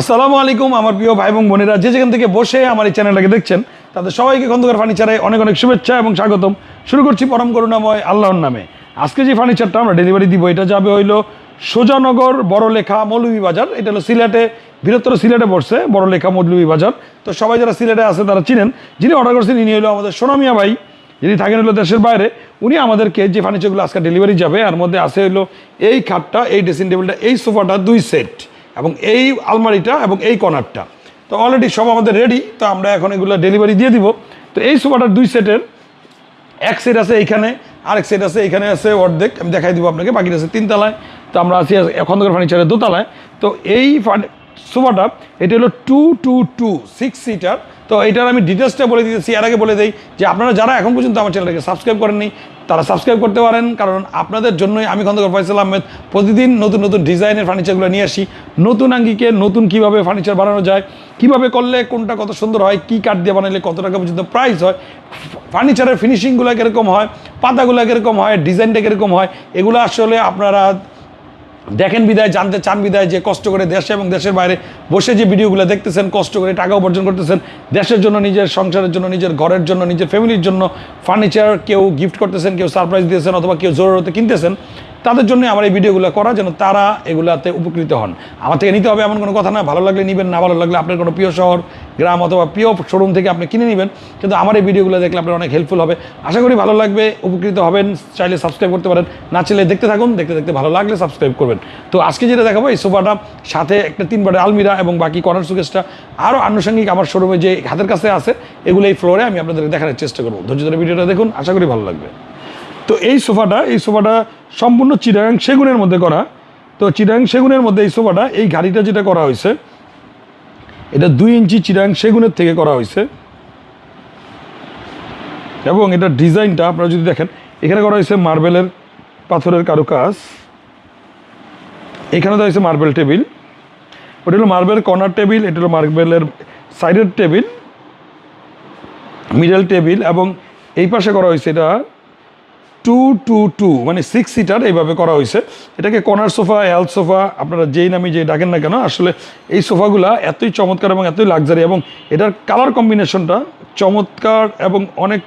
আসসালামু আলাইকুম, আমার প্রিয় ভাই এবং বোনেরা। যে যেখান থেকে বসে আমার এই চ্যানেলটাকে দেখছেন, তাদের সবাইকে খন্দকার ফার্নিচারে অনেক অনেক শুভেচ্ছা এবং স্বাগতম। শুরু করছি পরম করুণাময় আল্লাহর নামে। আজকে যে ফার্নিচারটা আমরা ডেলিভারি দিব, এটা যাবে হইল সোজানগর বড়লেখা মৌলভীবাজার এটা হলো সিলেটে, বৃহত্তর সিলেটে পড়ছে, বড়লেখা মৌলভীবাজার তো সবাই যারা সিলেটে আছে, তারা চিনেন। যিনি অর্ডার করছেন, ইনি হলো আমাদের সোনামিয়া ভাই। যিনি থাকেন হলো দেশের বাইরে, উনি আমাদেরকে যে ফার্নিচারগুলো আজকে ডেলিভারি যাবে আর মধ্যে আছে হলো এই খাটটা, এই ড্রেসিং টেবিলটা এই সোফাটা, দুই সেট এবং এই আলমারিটা এবং এই কর্নারটা। তো অলরেডি সব আমাদের রেডি তো আমরা এখন এগুলো ডেলিভারি দিয়ে দিব। তো এই সোফাটার দুই সেটের, এক সেট আছে এইখানে, আরেক সেট আছে এখানে আছে অর্ধেক। আমি দেখাই দিব আপনাকে বাকিটা আছে তিনতলায়। তো আমরা আছি দোকান ফার্নিচারের দোতলায়। তো এই ফার্নি- সোফাটা, এটা হলো two two two six seater তো এটার আমি ডিটেলসটা বলে দিতেছি, এর আগে বলে দিই যে আপনারা যারা এখন পর্যন্ত আমার চ্যানেলটাকে সাবস্ক্রাইব করেননি, তারা সাবস্ক্রাইব করতে পারেন, কারণ আপনাদের জন্যই আমি খন্দকার ফয়সাল আহমেদ প্রতিদিন নতুন নতুন ডিজাইনের ফার্নিচারগুলো নিয়ে আসি, নতুন আঙ্গিকে, নতুন কীভাবে ফার্নিচার বানানো যায়, কীভাবে করলে কোনটা কত সুন্দর হয়, কী কাঠ দিয়ে বানাইলে কত টাকা পর্যন্ত প্রাইস হয়, ফার্নিচারের ফিনিশিংগুলো কীরকম হয়, পাতাগুলো কীরকম হয় ডিজাইনটা কীরকম হয়, এগুলো আসলে আপনারা দেখেন বিদায়, জানতে চান বিদায়, যে কষ্ট করে দেশে এবং দেশের বাইরে বসে যে ভিডিওগুলো দেখতেছেন, কষ্ট করে টাকা উপার্জন করতেছেন, দেশের জন্য, নিজের সংসারের জন্য, নিজের ঘরের জন্য, নিজের ফ্যামিলির জন্য ফার্নিচার কেউ গিফট করতেছেন, কেউ সারপ্রাইজ দিয়েছেন অথবা কেউ জরুরতে কিনতেছেন তাদের জন্য আমার এই ভিডিওগুলো করা, যেন তারা এগুলাতে উপকৃত হন। আমার থেকে নিতে হবে এমন কোনো কথা না, ভালো লাগলে নেবেন, না ভালো লাগলে আপনার কোনো প্রিয় শহর, গ্রাম অথবা প্রিয় শোরুম থেকে আপনি কিনে নেবেন। কিন্তু আমার এই ভিডিওগুলো দেখলে আপনার অনেক হেল্পফুল হবে। আশা করি ভালো লাগবে, উপকৃত হবেন, চাইলে সাবস্ক্রাইব করতে পারেন, না চাইলে দেখতে থাকুন, দেখতে দেখতে ভালো লাগলে সাবস্ক্রাইব করবেন। তো আজকে যেটা দেখাবো, এই সোফাটা, সাথে একটা তিন বারের আলমিরা এবং বাকি কর্নার সুকেসটা আরও আনুষঙ্গিক আমার শোরুমে যে হাতের কাছে আছে, এগুলো এই ফ্লোরে আমি আপনাদেরকে দেখানোর চেষ্টা করব। ধৈর্য ধরে ভিডিওটা দেখুন, আশা করি ভালো লাগবে। তো এই সোফাটা এই সোফাটা সম্পূর্ণ চিরাং সেগুনের মধ্যে করা। তো চিরাং সেগুনের মধ্যে এই সোফাটা, এই গাড়িটা যেটা করা হয়েছে, এটা দুই ইঞ্চি চিরাং সেগুনের থেকে করা হয়েছে। এবং এটার ডিজাইনটা আপনারা যদি দেখেন, এখানে করা হয়েছে মার্বেলের পাথরের কারুকাজ। এখানে দেওয়া হয়েছে মার্বেল টেবিল। ওটা হলো মার্বেল কর্নার টেবিল, এটা হলো মার্বেলের সাইডের টেবিল, মিডল টেবিল, এবং এই পাশে করা হয়েছে এটা টু টু টু মানে সিক্স সিটার এইভাবে করা হয়েছে। এটাকে কর্নার সোফা এল সোফা আপনারা যেই নামে যে ডাকেন না কেন, আসলে এই সোফাগুলা এতই চমৎকার এবং এতই লাক্সারি এবং এটার কালার কম্বিনেশনটা চমৎকার এবং অনেক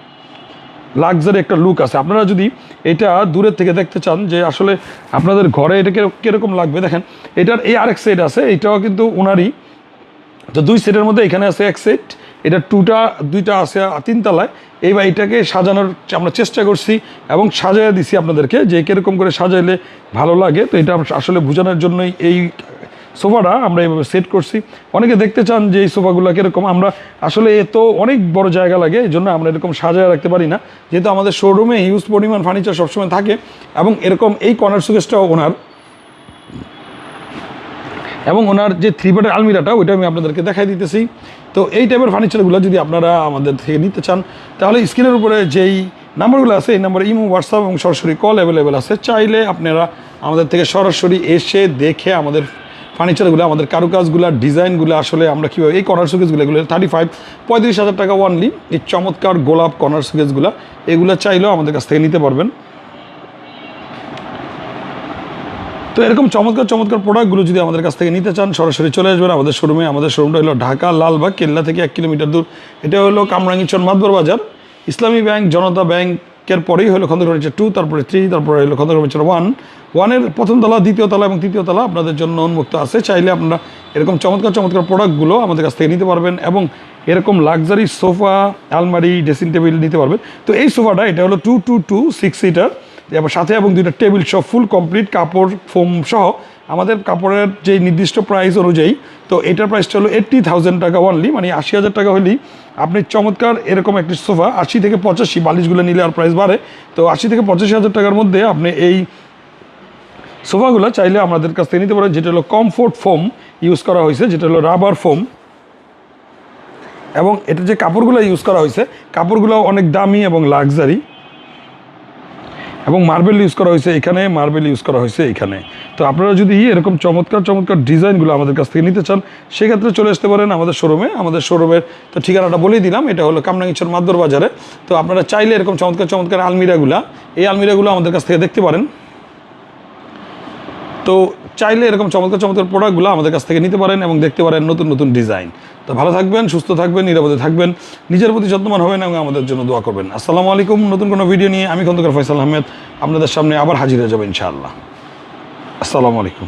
লাক্সারি একটা লুক আছে। আপনারা যদি এটা দূরের থেকে দেখতে চান যে আসলে আপনাদের ঘরে এটা কীরকম লাগবে, দেখেন, এটার এই আরেক সেট আছে, এটাও কিন্তু ওনারই তো দুই সেটের মধ্যে এখানে আছে এক সেট এটা টুটা, দুইটা আছে তিনতলায়। এই বাড়িটাকে সাজানোর আমরা চেষ্টা করছি এবং সাজাইয়া দিছি আপনাদেরকে যে কীরকম করে সাজাইলে ভালো লাগে। তো এটা আসলে বোঝানোর জন্যই এই সোফাটা আমরা এইভাবে সেট করছি। অনেকে দেখতে চান যে এই সোফাগুলো কীরকম। আমরা আসলে এ তো অনেক বড় জায়গা লাগে, এই জন্য আমরা এরকম সাজায় রাখতে পারি না। যেহেতু আমাদের শোরুমে হিউজ পরিমাণ ফার্নিচার সবসময় থাকে এবং এরকম এই কর্নার সুকেসটাও ওনার। এবং ওনার যে থ্রি বেডের আলমিরাটা, ওইটা আমি আপনাদেরকে দেখাই দিতেছি। তো এই টাইপের ফার্নিচারগুলো যদি আপনারা আমাদের থেকে নিতে চান, তাহলে স্ক্রিনের উপরে যেই নাম্বারগুলো আছে, এই নাম্বারে ইমো হোয়াটসঅ্যাপ এবং সরাসরি কল অ্যাভেলেবেল আছে। চাইলে আপনারা আমাদের থেকে সরাসরি এসে দেখে আমাদের ফার্নিচারগুলো আমাদের কারুকাজগুলো ডিজাইনগুলো আসলে আমরা কীভাবে, এই কর্নার সুকেসগুলো এগুলো থার্টি ফাইভ পঁয়ত্রিশ হাজার টাকা ওয়ানলি এই চমৎকার গোলাপ কর্নার সুকেসগুলো এগুলো চাইলেও আমাদের কাছ থেকে নিতে পারবেন। তো এরকম চমৎকার চমৎকার প্রোডাক্টগুলো যদি আমাদের কাছ থেকে নিতে চান, সরাসরি চলে আসবেন আমাদের শোরুমে আমাদের শোরুমটা হলো ঢাকা, লালবাগ, কেল্লা থেকে এক কিলোমিটার দূর। এটা হলো কামরাঙ্গিচন মাতবর বাজার। ইসলামী ব্যাংক, জনতা ব্যাংকের পরেই হলো খন্দকার টু তারপরে থ্রি তারপরে হলো খন্দকার ফার্নিচার ওয়ান ওয়ানের প্রথম তলা, দ্বিতীয় তলা এবং তৃতীয় তলা আপনাদের জন্য উন্মুক্ত আছে। চাইলে আপনারা এরকম চমৎকার চমৎকার প্রোডাক্টগুলো আমাদের কাছ থেকে নিতে পারবেন এবং এরকম লাক্সারি সোফা আলমারি ড্রেসিং টেবিল নিতে পারবেন। তো এই সোফাটা এটা হলো two two two six seater এবং সাথে এবং দুইটা টেবিল সহ ফুল কমপ্লিট কাপড় ফোম সহ, আমাদের কাপড়ের যে নির্দিষ্ট প্রাইস অনুযায়ী, তো এটার প্রাইসটা হলো এইট্টি থাউজেন্ড টাকা অনলি মানে আশি হাজার টাকা হলেই আপনি চমৎকার এরকম একটি সোফা, আশি থেকে পঁচাশি বালিশগুলো নিলে আর প্রাইস বাড়ে। তো আশি থেকে পঁচাশি হাজার টাকার মধ্যে আপনি এই সোফাগুলো চাইলে আমাদের কাছ থেকে নিতে পারেন, যেটা হলো কমফোর্ট ফোম ইউজ করা হয়েছে, যেটা হলো রাবার ফোম এবং এটা যে কাপড়গুলো ইউজ করা হয়েছে, কাপড়গুলো অনেক দামি এবং লাক্সারি এবং মার্বেল ইউজ করা হয়েছে এখানে মার্বেল ইউজ করা হয়েছে এখানে। তো আপনারা যদি এরকম চমৎকার চমৎকার ডিজাইনগুলো আমাদের কাছ থেকে নিতে চান, সেক্ষেত্রে চলে আসতে পারেন আমাদের শোরুমে আমাদের শোরুমের তো ঠিকানাটা বলেই দিলাম, এটা হলো কামরাঙ্গিচর মাদ্দর বাজারে। তো আপনারা চাইলে এরকম চমৎকার চমৎকার আলমিরাগুলা, এই আলমিরাগুলো আমাদের কাছ থেকে দেখতে পারেন। তো চাইলে এরকম চমৎকার চমৎকার প্রোডাক্টগুলো আমাদের কাছ থেকে নিতে পারেন এবং দেখতে পারেন নতুন নতুন ডিজাইন। তো ভালো থাকবেন, সুস্থ থাকবেন, নিরাপদে থাকবেন। নিজের প্রতি যত্নবান হবেন এবং আমাদের জন্য দোয়া করবেন। আসসালামু আলাইকুম। নতুন কোনো ভিডিও নিয়ে আমি খন্দকার ফয়সাল আহমেদ। আপনাদের সামনে আবার হাজির হয়ে যাব ইনশাআল্লাহ। আসসালামু আলাইকুম।